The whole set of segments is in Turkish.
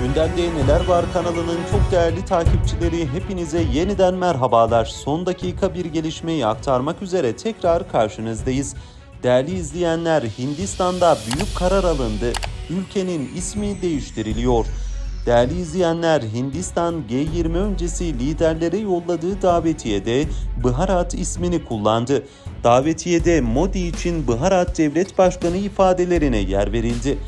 Gündemde Neler Var kanalının çok değerli takipçileri hepinize yeniden merhabalar. Son dakika bir gelişmeyi aktarmak üzere tekrar karşınızdayız. Değerli izleyenler Hindistan'da büyük karar alındı. Ülkenin ismi değiştiriliyor. Değerli izleyenler Hindistan G20 öncesi liderlere yolladığı davetiyede Bharat ismini kullandı. Davetiyede Modi için Bharat Devlet Başkanı ifadelerine yer verildi.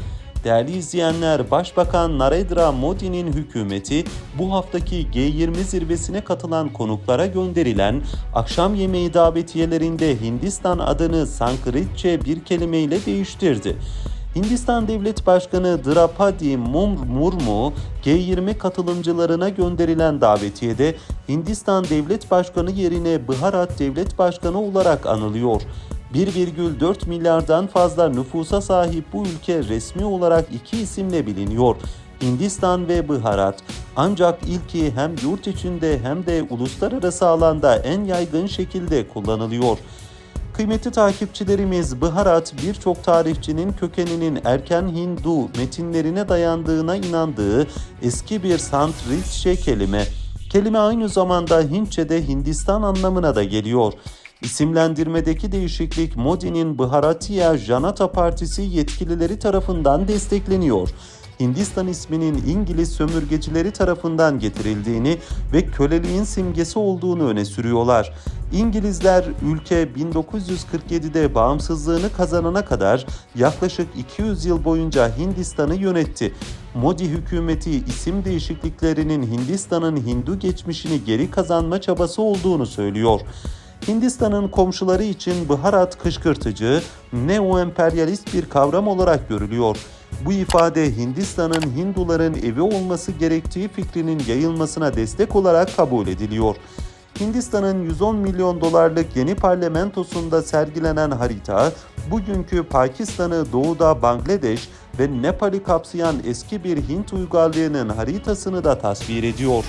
Değerli izleyenler, Başbakan Narendra Modi'nin hükümeti bu haftaki G20 zirvesine katılan konuklara gönderilen akşam yemeği davetiyelerinde Hindistan adını Sanskritçe bir kelimeyle değiştirdi. Hindistan Devlet Başkanı Draupadi Mur- Murmu, G20 katılımcılarına gönderilen davetiyede Hindistan Devlet Başkanı yerine Bharat Devlet Başkanı olarak anılıyor. 1,4 milyardan fazla nüfusa sahip bu ülke resmi olarak iki isimle biliniyor. Hindistan ve Bharat. Ancak ilki hem yurt içinde hem de uluslararası alanda en yaygın şekilde kullanılıyor. Kıymetli takipçilerimiz Bharat birçok tarihçinin kökeninin erken Hindu metinlerine dayandığına inandığı eski bir Sanskritçe kelime. Kelime aynı zamanda Hintçe'de Hindistan anlamına da geliyor. İsimlendirmedeki değişiklik Modi'nin Bharatiya Janata Partisi yetkilileri tarafından destekleniyor. Hindistan isminin İngiliz sömürgecileri tarafından getirildiğini ve köleliğin simgesi olduğunu öne sürüyorlar. İngilizler ülke 1947'de bağımsızlığını kazanana kadar yaklaşık 200 yıl boyunca Hindistan'ı yönetti. Modi hükümeti isim değişikliklerinin Hindistan'ın Hindu geçmişini geri kazanma çabası olduğunu söylüyor. Hindistan'ın komşuları için Bharat kışkırtıcı, neo-emperyalist bir kavram olarak görülüyor. Bu ifade Hindistan'ın Hinduların evi olması gerektiği fikrinin yayılmasına destek olarak kabul ediliyor. Hindistan'ın 110 milyon dolarlık yeni parlamentosunda sergilenen harita, bugünkü Pakistan'ı doğuda Bangladeş ve Nepal'i kapsayan eski bir Hint uygarlığının haritasını da tasvir ediyor.